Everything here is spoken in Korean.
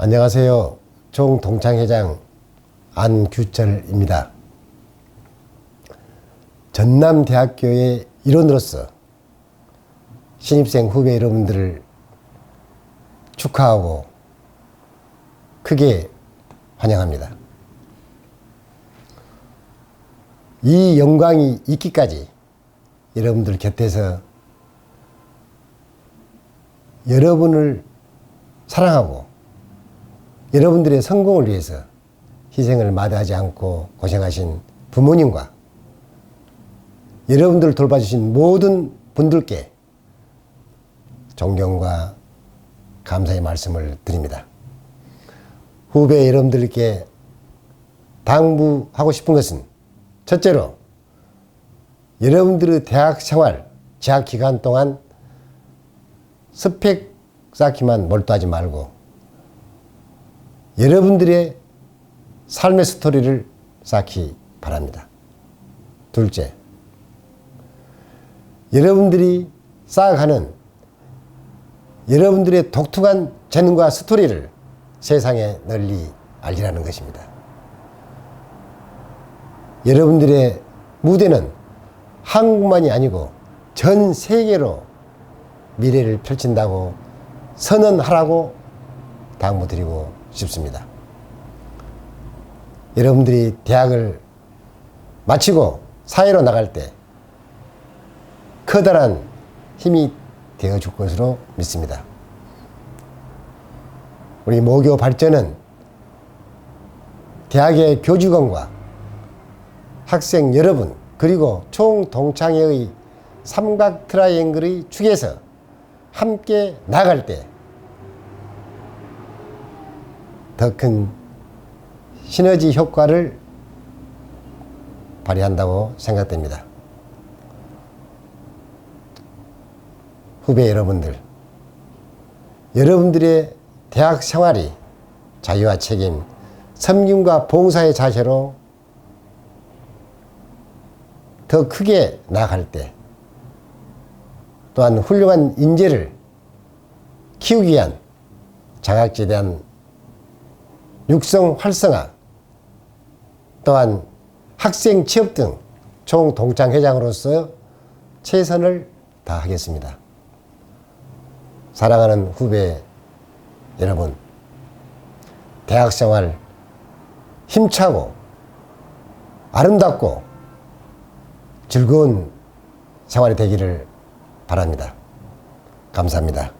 안녕하세요. 총동창회장 안규철입니다. 전남대학교의 일원으로서 신입생 후배 여러분들을 축하하고 크게 환영합니다. 이 영광이 있기까지 여러분들 곁에서 여러분을 사랑하고 여러분들의 성공을 위해서 희생을 마다하지 않고 고생하신 부모님과 여러분들을 돌봐주신 모든 분들께 존경과 감사의 말씀을 드립니다. 후배 여러분들께 당부하고 싶은 것은 첫째로 여러분들의 대학 생활, 재학 기간 동안 스펙 쌓기만 몰두하지 말고 여러분들의 삶의 스토리를 쌓기 바랍니다. 둘째, 여러분들이 쌓아가는 여러분들의 독특한 재능과 스토리를 세상에 널리 알리라는 것입니다. 여러분들의 무대는 한국만이 아니고 전 세계로 미래를 펼친다고 선언하라고 당부드리고 싶습니다. 여러분들이 대학을 마치고 사회로 나갈 때 커다란 힘이 되어 줄 것으로 믿습니다. 우리 모교 발전은 대학의 교직원과 학생 여러분 그리고 총 동창회의 삼각 트라이앵글의 축에서 함께 나갈 때 더 큰 시너지 효과를 발휘한다고 생각됩니다. 후배 여러분들, 여러분들의 대학 생활이 자유와 책임, 섬김과 봉사의 자세로 더 크게 나아갈 때 또한 훌륭한 인재를 키우기 위한 장학지에 대한 육성 활성화 또한 학생 취업 등 총 동창 회장으로서 최선을 다하겠습니다. 사랑하는 후배 여러분, 대학 생활 힘차고 아름답고 즐거운 생활이 되기를 바랍니다. 감사합니다.